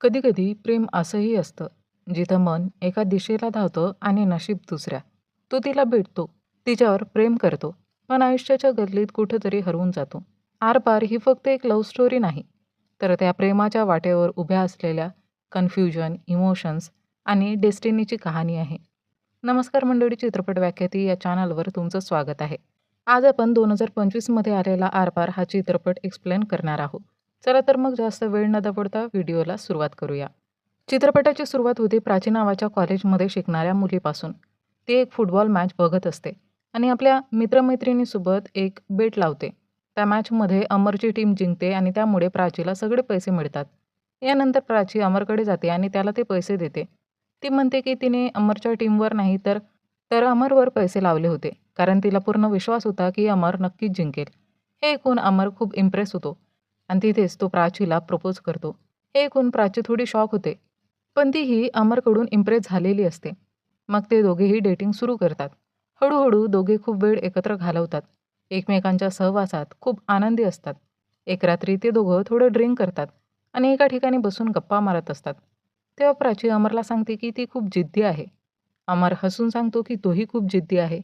कधीकधी प्रेम असंही असतं जिथं मन एका दिशेला धावतं आणि नशीब दुसऱ्या. तो तिला भेटतो तिच्यावर प्रेम करतो पण आयुष्याच्या गल्लीत कुठंतरी हरवून जातो. आरपार ही फक्त एक लव्ह स्टोरी नाही तर त्या प्रेमाच्या वाटेवर उभ्या असलेल्या कन्फ्युजन इमोशन्स आणि डेस्टिनीची कहाणी आहे. नमस्कार मंडळी चित्रपट व्याख्याती या चॅनलवर तुमचं स्वागत आहे. आज आपण दोन हजार पंचवीसमध्ये आलेला आरपार हा चित्रपट एक्सप्लेन करणार आहोत. चला तर मग जास्त वेळ न दपडता व्हिडिओला सुरुवात करूया. चित्रपटाची सुरुवात होते प्राची नावाच्या कॉलेजमध्ये शिकणाऱ्या मुलीपासून. ती एक फुटबॉल मॅच बघत असते आणि आपल्या मित्रमैत्रिणीसोबत एक बेट लावते. त्या मॅचमध्ये अमरची टीम जिंकते आणि त्यामुळे प्राचीला सगळे पैसे मिळतात. यानंतर प्राची अमरकडे जाते आणि त्याला ते पैसे देते. ती म्हणते की तिने अमरच्या टीमवर नाही तर तर अमरवर पैसे लावले होते कारण तिला पूर्ण विश्वास होता की अमर नक्कीच जिंकेल. हे ऐकून अमर खूप इम्प्रेस होतो. आणि तिथेच तो प्राचीला प्रपोज करतो. हे ऐकून प्राची थोडी शॉक होते. पण तीही अमरकडून इम्प्रेस झालेली असते. मग ते दोघेही डेटिंग सुरू करतात. हळूहळू दोघे खूप वेळ एकत्र घालवतात. एकमेकांच्या सहवासात खूप आनंदी असतात. एक रात्री ते दोघं थोडं ड्रिंक करतात आणि एका ठिकाणी बसून गप्पा मारत असतात. तेव्हा प्राची अमरला सांगते की ती खूप जिद्दी आहे. अमर हसून सांगतो की तोही खूप जिद्दी आहे.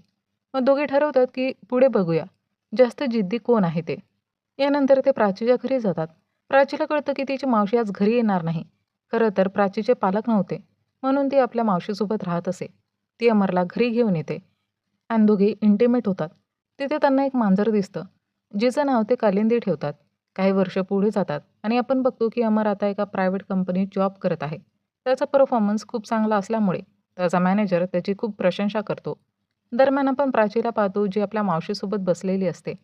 मग दोघे ठरवतात की पुढे बघूया. जास्त जिद्दी कोण आहे ते? यानंतर ते प्राचीच्या घरी जातात. प्राचीला कळतं की तिची मावशी आज घरी येणार नाही. खरं तर प्राचीचे पालक नव्हते म्हणून ती आपल्या मावशीसोबत राहत असे. ती अमरला घरी घेऊन येते. आणि दोघे इंटिमेट होतात. तिथे त्यांना एक मांजर दिसतं. जिचं नाव ते कालिंदी ठेवतात. काही वर्ष पुढे जातात आणि आपण बघतो की अमर आता एका प्रायव्हेट कंपनीत जॉब करत आहे. त्याचा परफॉर्मन्स खूप चांगला असल्यामुळे त्याचा मॅनेजर त्याची खूप प्रशंसा करतो. दरम्यान आपण प्राचीला पाहतो जी आपल्या मावशीसोबत बसलेली असते.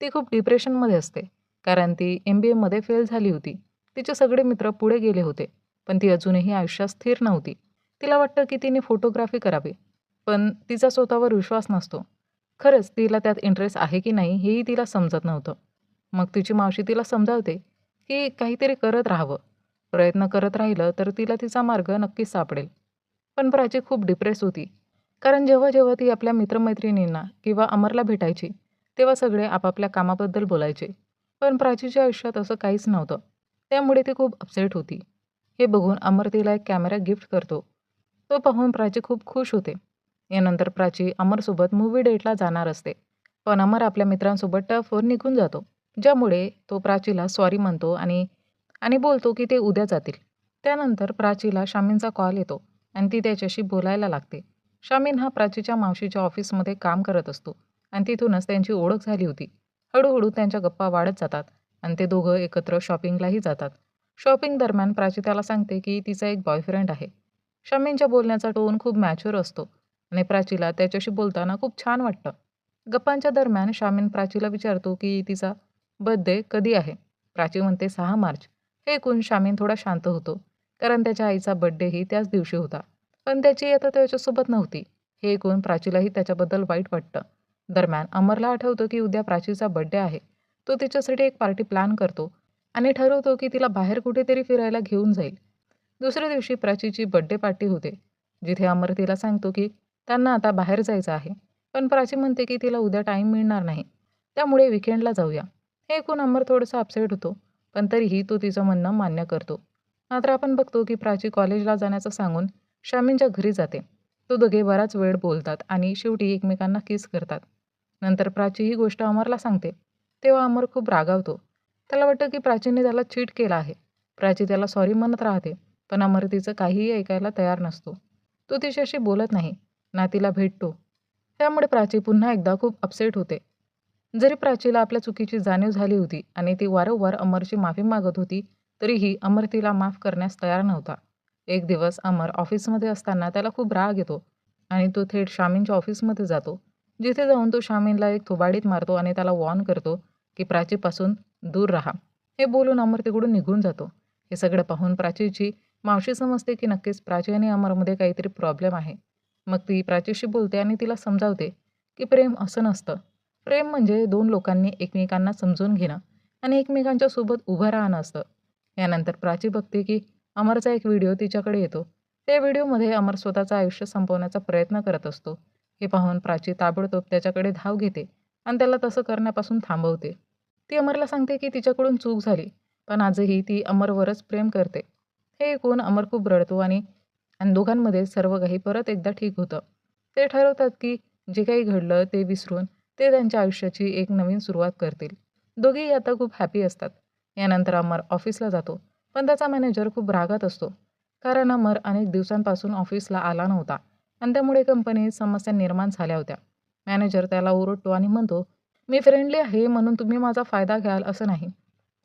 ती खूप डिप्रेशनमध्ये असते. कारण ती एम बी एमध्ये फेल झाली होती. तिचे सगळे मित्र पुढे गेले होते. पण ती अजूनही आयुष्यात स्थिर नव्हती. तिला वाटतं की तिने फोटोग्राफी करावी. पण तिचा स्वतःवर विश्वास नसतो. खरंच तिला त्यात इंटरेस्ट आहे की नाही हेही तिला समजत नव्हतं. मग तिची मावशी तिला समजावते की काहीतरी करत राहावं. प्रयत्न करत राहिलं तर तिला तिचा मार्ग नक्कीच सापडेल. पण प्राची खूप डिप्रेस होती. कारण जेव्हा जेव्हा ती आपल्या मित्रमैत्रिणींना किंवा अमरला भेटायची तेव्हा सगळे आपापल्या कामाबद्दल बोलायचे. पण प्राचीच्या आयुष्यात असं काहीच नव्हतं. त्यामुळे ती खूप अपसेट होती. हे बघून अमर तिला एक कॅमेरा गिफ्ट करतो. तो पाहून प्राची खूप खुश होते. यानंतर प्राची अमरसोबत मूवी डेटला जाणार असते. पण अमर आपल्या मित्रांसोबत टफवर निघून जातो. ज्यामुळे तो प्राचीला सॉरी म्हणतो आणि आणि बोलतो की ते उद्या जातील. त्यानंतर प्राचीला शामीनचा कॉल येतो आणि ती त्याच्याशी बोलायला लागते. शामीन हा प्राचीच्या मावशीच्या ऑफिसमध्ये काम करत असतो. आणि तिथूनच त्यांची ओळख झाली होती. हळूहळू त्यांच्या गप्पा वाढत जातात आणि ते दोघं एकत्र शॉपिंगलाही जातात. शॉपिंग दरम्यान प्राची त्याला सांगते की तिचा एक बॉयफ्रेंड आहे. शमींच्या बोलण्याचा टोन खूप मॅच्युअर असतो आणि प्राचीला त्याच्याशी बोलताना खूप छान वाटतं. गप्पांच्या दरम्यान शामीन प्राचीला विचारतो की तिचा बर्थडे कधी आहे? प्राची म्हणते सहा मार्च. हे ऐकून शामीन थोडा शांत होतो कारण त्याच्या आईचा बड्डेही त्याच दिवशी होता. पण त्याची आता त्याच्यासोबत नव्हती. हे ऐकून प्राचीलाही त्याच्याबद्दल वाईट वाटतं. दरम्यान अमरला आठवतो की उद्या प्राचीचा बड्डे आहे. तो तिच्यासाठी एक पार्टी प्लॅन करतो आणि ठरवतो की तिला बाहेर कुठेतरी फिरायला घेऊन जाईल. दुसऱ्या दिवशी प्राचीची बड्डे पार्टी होते. जिथे अमर तिला सांगतो की त्यांना आता बाहेर जायचं आहे. पण प्राची म्हणते की तिला उद्या टाईम मिळणार नाही. त्यामुळे विकेंडला जाऊया. हे ऐकून अमर थोडंसं अपसेट होतो. पण तरीही तो तिचं म्हणणं मान्य करतो. मात्र आपण बघतो की प्राची कॉलेजला जाण्याचं सांगून शामींच्या घरी जाते. तो दोघे बराच वेळ बोलतात आणि शेवटी एकमेकांना किस करतात. नंतर प्राची ही गोष्ट अमरला सांगते. तेव्हा अमर खूप रागावतो. त्याला वाटतं की प्राचीने त्याला चीट केला आहे. प्राची त्याला सॉरी म्हणत राहते पण अमर तिचं काहीही ऐकायला तयार नसतो. तो तिच्याशी बोलत नाही. ना तिला भेटतो. त्यामुळे प्राची पुन्हा एकदा खूप अपसेट होते. जरी प्राचीला आपल्या चुकीची जाणीव झाली होती आणि ती वारंवार अमरची माफी मागत होती तरीही अमर तिला माफ करण्यास तयार नव्हता. एक दिवस अमर ऑफिसमध्ये असताना त्याला खूप राग येतो आणि तो थेट शामींच्या ऑफिसमध्ये जातो. जिथे जाऊन तो शामीनला एक थुबाडीत मारतो आणि त्याला वॉर्न करतो की प्राचीपासून दूर राहा. हे बोलून अमर तिकडून निघून जातो. हे सगळं पाहून प्राचीची मावशी समजते की नक्कीच प्राची आणि अमरमध्ये काहीतरी प्रॉब्लेम आहे. मग ती प्राचीशी बोलते आणि तिला समजावते की प्रेम असं नसतं. प्रेम म्हणजे दोन लोकांनी एकमेकांना समजून घेणं आणि एकमेकांच्या सोबत उभं राहणं असतं. यानंतर प्राची बघते की अमरचा एक व्हिडिओ तिच्याकडे येतो. त्या व्हिडिओमध्ये अमर स्वतःचं आयुष्य संपवण्याचा प्रयत्न करत असतो. हे पाहून प्राची ताबडतोब त्याच्याकडे धाव घेते आणि त्याला तसं करण्यापासून थांबवते. ती अमरला सांगते की तिच्याकडून चूक झाली पण आजही ती अमरवरच प्रेम करते. हे ऐकून अमर खूप रडतो आणि आणि दोघांमध्ये सर्व काही परत एकदा ठीक होतं. ते ठरवतात की जे काही घडलं ते विसरून ते त्यांच्या आयुष्याची एक नवीन सुरुवात करतील. दोघेही आता खूप हॅपी असतात. यानंतर अमर ऑफिसला जातो पण त्याचा मॅनेजर खूप रागात असतो. कारण अमर अनेक दिवसांपासून ऑफिसला आला नव्हता. आणि त्यामुळे कंपनीत समस्या निर्माण झाल्या होत्या. मॅनेजर त्याला ओरडतो आणि म्हणतो मी फ्रेंडली आहे म्हणून तुम्ही माझा फायदा घ्याल असं नाही.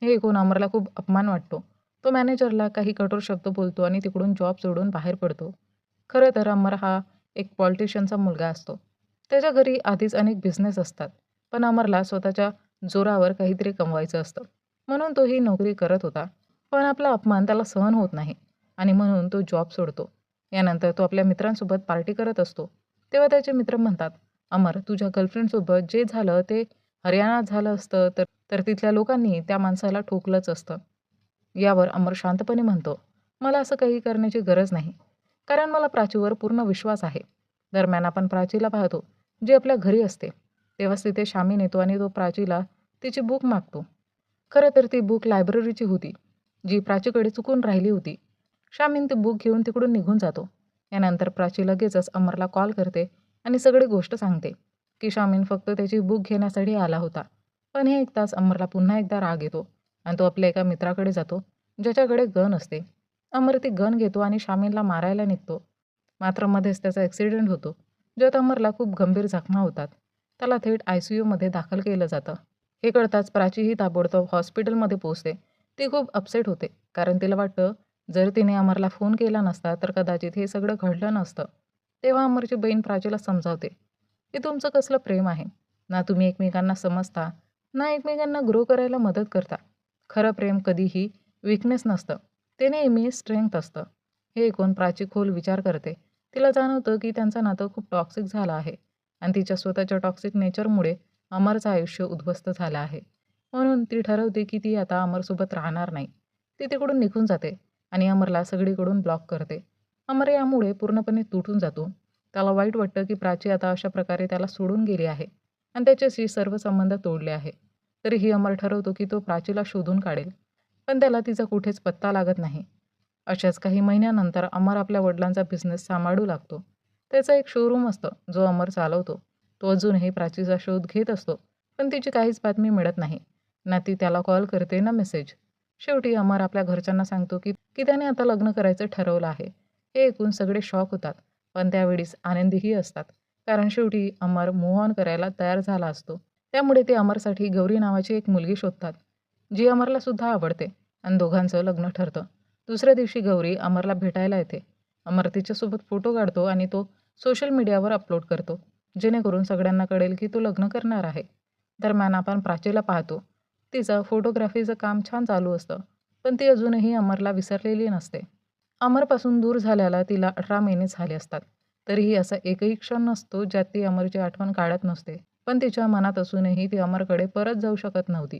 हे ऐकून अमरला खूप अपमान वाटतो. तो मॅनेजरला काही कठोर शब्द बोलतो आणि तिकडून जॉब सोडून बाहेर पडतो. खरं तर अमर हा एक पॉलिटिशियनचा मुलगा असतो. त्याच्या घरी आधीच अनेक बिझनेस असतात पण अमरला स्वतःच्या जोरावर काहीतरी कमवायचं असतं. म्हणून तो ही नोकरी करत होता पण आपला अपमान त्याला सहन होत नाही आणि म्हणून तो जॉब सोडतो. यानंतर तो आपल्या मित्रांसोबत पार्टी करत असतो. तेव्हा त्याचे मित्र म्हणतात अमर तुझ्या गर्लफ्रेंडसोबत जे झालं ते हरियाणात झालं असतं तर तर तिथल्या लोकांनी त्या माणसाला ठोकलंच असतं. यावर अमर शांतपणे म्हणतो मला असं काही करण्याची गरज नाही कारण मला प्राचीवर पूर्ण विश्वास आहे. दरम्यान आपण प्राचीला पाहतो जी आपल्या घरी असते. तेव्हाच तिथे शामीन येतो आणि तो प्राचीला तिची बुक मागतो. खरं तर ती बुक लायब्ररीची होती जी प्राचीकडे चुकून राहिली होती. शामीन ती बुक घेऊन तिकडून निघून जातो. यानंतर प्राची लगेचच अमरला कॉल करते आणि सगळी गोष्ट सांगते की शामीन फक्त त्याची बुक घेण्यासाठी आला होता. पण हे एक तास अमरला पुन्हा एकदा राग येतो आणि तो आपल्या एका मित्राकडे जातो ज्याच्याकडे गन असते. अमर ती गन घेतो आणि शामीनला मारायला निघतो. मात्र मध्येच त्याचा ॲक्सिडेंट होतो ज्यात अमरला खूप गंभीर जखमा होतात. त्याला थेट आय सी यूमध्ये दाखल केलं जातं. हे कळताच प्राचीही ताबडतोब हॉस्पिटलमध्ये पोचते ती खूप अपसेट होते कारण तिला वाटतं जर तिने अमरला फोन केला नसता तर कदाचित हे सगळं घडलं नसतं. तेव्हा अमरची बहीण प्राचीला समजावते की तुमचं कसलं प्रेम आहे? ना तुम्ही एकमेकांना समजता ना एकमेकांना ग्रो करायला मदत करता. खरं प्रेम कधीही विकनेस नसतं. ते नेहमी स्ट्रेंथ असतं. हे ऐकून प्राची खोल विचार करते. तिला जाणवतं की त्यांचं नातं खूप टॉक्सिक झालं आहे आणि तिच्या स्वतःच्या टॉक्सिक नेचरमुळे अमरचं आयुष्य उद्ध्वस्त झालं आहे. म्हणून ती ठरवते की ती आता अमरसोबत राहणार नाही. ती तिकडून निघून जाते. आणि अमरला सगळीकडून ब्लॉक करते. अमर यामुळे पूर्णपणे तुटून जातो. त्याला वाईट वाटतं की प्राची आता अशा प्रकारे त्याला सोडून गेली आहे आणि त्याच्याशी सर्व संबंध तोडले आहे. तरीही अमर ठरवतो की तो प्राचीला शोधून काढेल. पण त्याला तिचा कुठेच पत्ता लागत नाही. अशाच काही महिन्यानंतर अमर आपल्या वडिलांचा बिझनेस सांभाळू लागतो. त्याचा एक शोरूम असतं जो अमर चालवतो. तो अजूनही प्राचीचा शोध घेत असतो पण तिची काहीच बातमी मिळत नाही. ना ती त्याला कॉल करते ना मेसेज शेवटी अमर आपल्या घरच्यांना सांगतो की की त्याने आता लग्न करायचं ठरवलं आहे. हे ऐकून सगळे शॉक होतात. पण त्यावेळीस आनंदीही असतात. कारण शेवटी अमर मूव्ह ऑन करायला तयार झाला असतो. त्यामुळे ते अमरसाठी गौरी नावाची एक मुलगी शोधतात. जी अमरला सुद्धा आवडते आणि दोघांचं लग्न ठरतं. दुसऱ्या दिवशी गौरी अमरला भेटायला येते. अमर तिच्यासोबत फोटो काढतो आणि तो सोशल मीडियावर अपलोड करतो. जेणेकरून सगळ्यांना कळेल की तो लग्न करणार आहे. दरम्यान आपण प्राचीला पाहतो. तिचं फोटोग्राफीचं काम छान चालू असतं पण ती अजूनही अमरला विसरलेली नसते. अमरपासून दूर झाल्याला तिला अठरा महिने झाले असतात. तरीही असा एकही क्षण नसतो ज्यात ती अमरची आठवण काढत नसते पण तिच्या मनात असूनही ती अमरकडे परत जाऊ शकत नव्हती.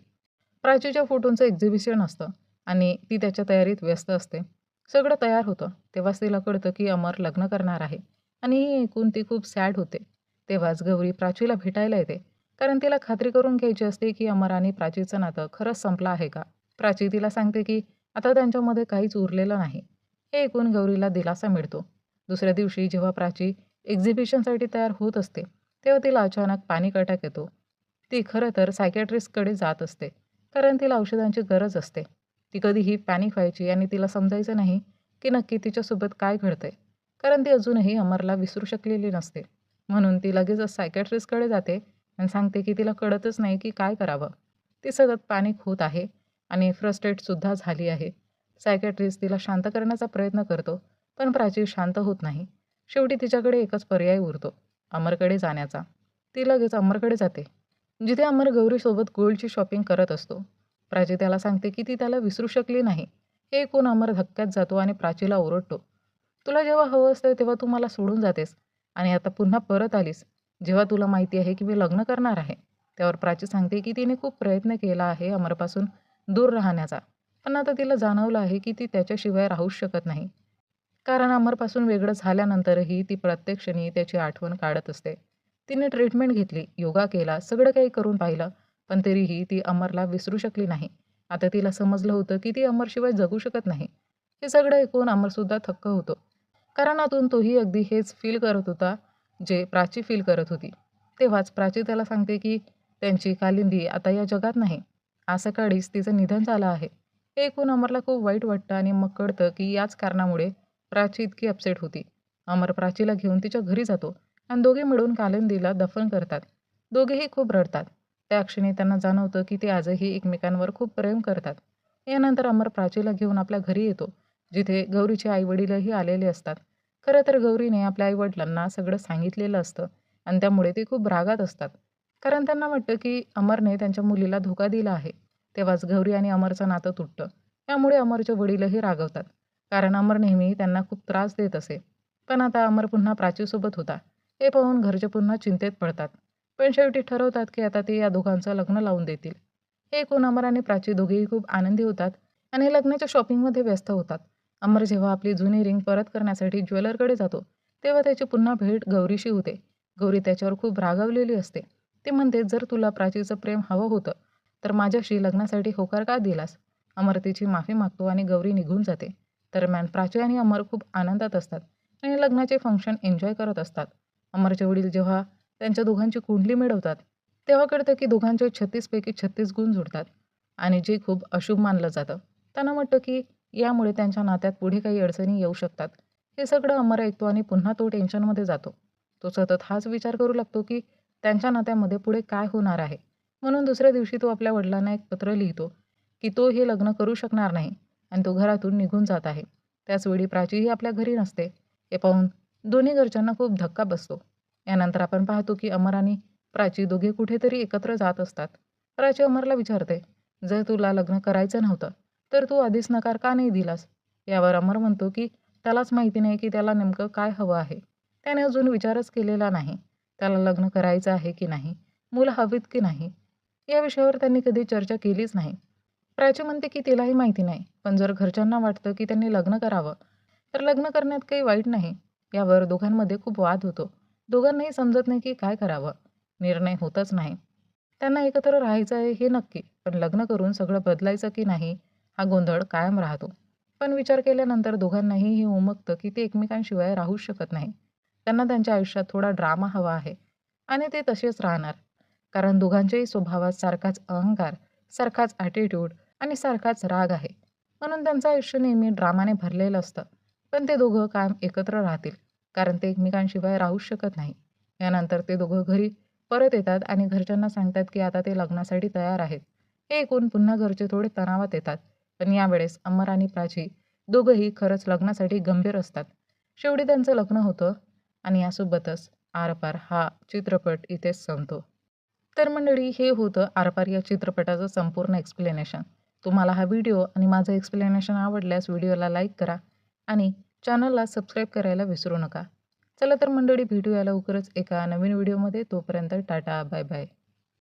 प्राचीच्या फोटोंचं एक्झिबिशन असतं आणि ती त्याच्या तयारीत व्यस्त असते. सगळं तयार होतं. तेव्हाच तिला कळतं की अमर लग्न करणार आहे आणि ही ऐकून ती खूप सॅड होते. तेव्हाच गौरी प्राचीला भेटायला येते. कारण तिला खात्री करून घ्यायची असते की अमर आणि प्राचीचं नातं खरंच संपलं आहे का? प्राची तिला सांगते की आता त्यांच्यामध्ये काहीच उरलेलं नाही. हे ऐकून गौरीला दिलासा मिळतो. दुसऱ्या दिवशी जेव्हा प्राची एक्झिबिशनसाठी तयार होत असते तेव्हा तिला अचानक पाणी अटॅक येतो. ती खरं तर सायकॅट्रिस्टकडे जात असते कारण तिला औषधांची गरज असते. ती कधीही पॅनिक व्हायची आणि तिला समजायचं नाही की नक्की तिच्यासोबत काय घडतंय कारण ती अजूनही अमरला विसरू शकलेली नसते. म्हणून ती लगेचच सायकॅट्रिस्टकडे जाते आणि सांगते की तिला कळतच नाही की काय करावं. ती सतत पॅनिक होत आहे आणि फ्रस्ट्रेटसुद्धा झाली आहे. सायकॅट्रिस्ट तिला शांत करण्याचा प्रयत्न करतो पण प्राची शांत होत नाही. शेवटी तिच्याकडे एकच पर्याय उरतो अमरकडे जाण्याचा. ती लगेच अमरकडे जाते. जिथे अमर गौरीसोबत गोल्डची शॉपिंग करत असतो प्राची त्याला सांगते की ती त्याला विसरू शकली नाही. हे ऐकून अमर धक्क्यात जातो आणि प्राचीला ओरडतो. तुला जेव्हा हवं असतं तेव्हा तू मला सोडून जातेस आणि आता पुन्हा परत आलीस. जेव्हा तुला माहिती आहे की मी लग्न करणार आहे त्यावर प्राची सांगते की तिने खूप प्रयत्न केला आहे अमरपासून दूर राहण्याचा. पण आता तिला जाणवलं आहे की ती त्याच्याशिवाय राहूच शकत नाही. कारण अमरपासून वेगळं झाल्यानंतरही ती प्रत्येक क्षणी त्याची आठवण काढत असते. तिने ट्रीटमेंट घेतली योगा केला सगळं काही करून पाहिलं पण तरीही ती अमरला विसरू शकली नाही. आता तिला समजलं होतं की ती अमरशिवाय जगू शकत नाही. हे सगळं ऐकून अमरसुद्धा थक्क होतो. कारण आतून तोही अगदी हेच फील करत होता जे प्राची फील करत होती तेव्हाच प्राची त्याला सांगते की त्यांची कालिंदी आता या जगात नाही. आज सकाळीच तिचं निधन झालं आहे. हे ऐकून अमरला खूप वाईट वाटतं आणि मग कळतं की याच कारणामुळे प्राची इतकी अपसेट होती. अमर प्राचीला घेऊन तिच्या घरी जातो आणि दोघे मिळून कालिंदीला दफन करतात. दोघेही खूप रडतात. त्या क्षणी त्यांना जाणवतं की ते आजही एकमेकांवर खूप प्रेम करतात. यानंतर अमर प्राचीला घेऊन आपल्या घरी येतो जिथे गौरीचे आईवडीलही आलेले असतात. खरं तर गौरीने आपल्या आईवडिलांना सगळं सांगितलेलं असतं आणि त्यामुळे ते खूप रागात असतात. कारण त्यांना वाटतं की अमरने त्यांच्या मुलीला धोका दिला आहे. तेव्हाच गौरी आणि अमरचं नातं तुटतं. त्यामुळे अमरचे वडीलही रागवतात. कारण अमर नेहमी त्यांना खूप त्रास देत असे. पण आता अमर पुन्हा प्राचीसोबत होता. हे पाहून घरचे पुन्हा चिंतेत पडतात. पण शेवटी ठरवतात की आता ते या दोघांचं लग्न लावून देतील. हे एकूण अमर आणि प्राची दोघेही खूप आनंदी होतात आणि लग्नाच्या शॉपिंगमध्ये व्यस्त होतात. अमर जेव्हा आपली जुनी रिंग परत करण्यासाठी ज्वेलरकडे जातो तेव्हा त्याची पुन्हा भेट गौरीशी होते. गौरी त्याच्यावर खूप रागावलेली असते. ते म्हणते जर तुला प्राचीचं प्रेम हवं होतं तर माझ्याशी लग्नासाठी होकार का दिलास? अमर तिची माफी मागतो आणि गौरी निघून जाते. दरम्यान प्राची आणि अमर खूप आनंदात असतात आणि लग्नाचे फंक्शन एन्जॉय करत असतात. अमरचे वडील जेव्हा त्यांच्या दोघांची कुंडली मिळवतात तेव्हा कळतं की दोघांचे छत्तीसपैकी छत्तीस गुण जुडतात आणि जे खूप अशुभ मानलं जातं. त्यांना म्हटलं की यामुळे त्यांच्या नात्यात पुढे काही अडचणी येऊ शकतात. हे सगळं अमर ऐकतो आणि पुन्हा तो टेन्शनमध्ये जातो. तो सतत हाच विचार करू लागतो की त्यांच्या नात्यामध्ये पुढे काय होणार आहे? म्हणून दुसऱ्या दिवशी तो आपल्या वडिलांना एक पत्र लिहितो की तो हे लग्न करू शकणार नाही आणि तो घरातून निघून जात आहे. त्याचवेळी प्राचीही आपल्या घरी नसते. हे पाहून दोन्ही घरच्यांना खूप धक्का बसतो. यानंतर आपण पाहतो की अमर आणि प्राची दोघे कुठेतरी एकत्र जात असतात. प्राची अमरला विचारते जर तुला लग्न करायचं नव्हतं तर तू आधीच नकार का नाही दिलास? यावर अमर म्हणतो की त्यालाच माहिती नाही की त्याला नेमकं काय हवं आहे. त्याने अजून विचारच केलेला नाही. त्याला लग्न करायचं आहे की नाही? मुलं हवीत की नाही? या विषयावर त्यांनी कधी चर्चा केलीच नाही. प्राची म्हणते की तिलाही माहिती नाही. पण जर घरच्यांना वाटतं की त्यांनी लग्न करावं तर लग्न करण्यात काही वाईट नाही. यावर दोघांमध्ये खूप वाद होतो. दोघांनाही समजत नाही की काय करावं. निर्णय होतच नाही. त्यांना एकत्र राहायचं आहे हे नक्की. पण लग्न करून सगळं बदलायचं की नाही हा गोंधळ कायम राहतो. पण विचार केल्यानंतर दोघांनाही हे उमगतं की ते एकमेकांशिवाय राहूच शकत नाही. त्यांना त्यांच्या आयुष्यात थोडा ड्रामा हवा आहे. आणि ते तसेच राहणार. कारण दोघांच्याही स्वभावात सारखाच अहंकार सारखाच ॲटिट्यूड आणि सारखाच राग आहे. म्हणून त्यांचं आयुष्य नेहमी ड्रामाने भरलेलं असतं. पण ते दोघं कायम एकत्र राहतील. कारण ते एकमेकांशिवाय राहूच शकत नाही. यानंतर ते दोघं घरी परत येतात आणि घरच्यांना सांगतात की आता ते लग्नासाठी तयार आहेत. हे ऐकून पुन्हा घरचे थोडे तणावात येतात. पण यावेळेस अमर आणि प्राची दोघंही खरंच लग्नासाठी गंभीर असतात. शेवटी त्यांचं लग्न होतं आणि यासोबतच आरपार हा चित्रपट इथेच संपतो. तर मंडळी हे होतं आरपार या चित्रपटाचं संपूर्ण एक्सप्लेनेशन तुम्हाला हा व्हिडिओ आणि माझं एक्सप्लेनेशन आवडल्यास व्हिडिओला लाईक करा आणि चॅनलला सबस्क्राईब करायला विसरू नका. चला तर मंडळी भेटूया लवकरच एका नवीन व्हिडिओमध्ये तोपर्यंत टाटा बाय बाय